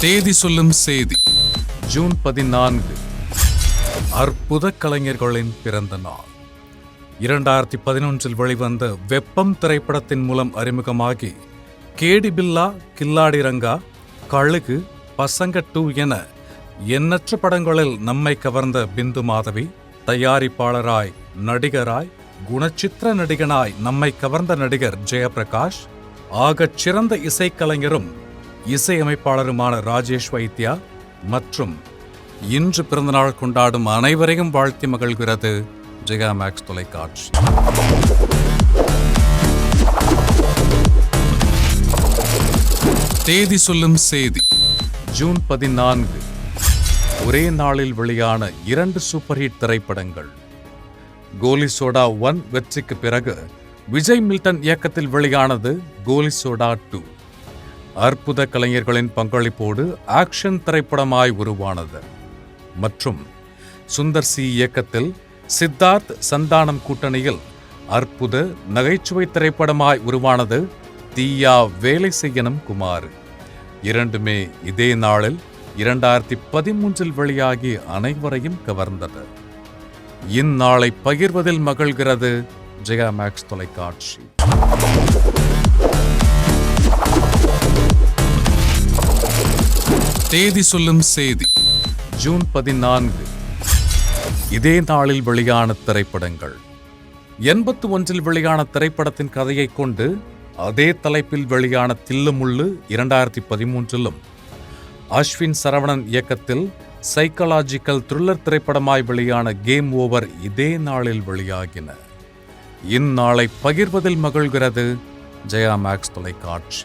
தேதி சொல்லும் செய்தி. ஜூன் பதினான்கு. அற்புத கலைஞர்களின் பிறந்த நாள். இரண்டாயிரத்தி பதினொன்றில் வெளிவந்த வெப்பம் திரைப்படத்தின் மூலம் அறிமுகமாகி கேடி பில்லா கில்லாடி ரங்கா கழுகு பசங்க டூ என எண்ணற்ற படங்களில் நம்மை கவர்ந்த பிந்து மாதவி தயாரிப்பாளராய் நடிகராய் குணச்சித்திர நடிகனாய் நம்மை கவர்ந்த நடிகர் ஜெயபிரகாஷ் ஆகச் சிறந்த இசைக்கலைஞரும் இசையமைப்பாளருமான ராஜேஷ் வைத்யா மற்றும் இன்று பிறந்தநாள் கொண்டாடும் அனைவரையும் வாழ்த்தி மகிழ்கிறது ஜெகா மேக்ஸ் தொலைக்காட்சி. தேதி சொல்லும் செய்தி ஜூன் பதினான்கு. ஒரே நாளில் வெளியான இரண்டு சூப்பர் ஹிட் திரைப்படங்கள். கோலி சோடா ஒன் வெற்றிக்கு பிறகு விஜய் மில்டன் இயக்கத்தில் வெளியானது கோலி சோடா டூ. அற்புத கலைஞர்களின் பங்களிப்போடு ஆக்ஷன் திரைப்படமாய் உருவானது. மற்றும் சுந்தர் சி இயக்கத்தில் சித்தார்த் சந்தானம் கூட்டணியில் அற்புத நகைச்சுவை திரைப்படமாய் உருவானது தீயா வேலை செய்யணும் குமார். இரண்டுமே இதே நாளில் இரண்டாயிரத்தி பதிமூன்றில் வெளியாகி அனைவரையும் கவர்ந்தது. இந்நாளை பகிர்வதில் மகிழ்கிறது ஜெயா மேக்ஸ் தொலைக்காட்சி. தேதி சொல்லும் செய்தி ஜூன் பதினான்கு. இதே நாளில் வெளியான திரைப்படங்கள். எண்பத்து ஒன்றில் வெளியான திரைப்படத்தின் கதையை கொண்டு அதே தலைப்பில் வெளியான தில்லுமுள்ளு இரண்டாயிரத்தி பதிமூன்றிலும். அஸ்வின் சரவணன் இயக்கத்தில் சைக்கலாஜிக்கல் த்ரில்லர் திரைப்படமாய் வெளியான கேம் ஓவர் இதே நாளில் வெளியாகின. இந்நாளை பகிர்வதில் மகிழ்கிறது ஜெயா மேக்ஸ் தொலைக்காட்சி.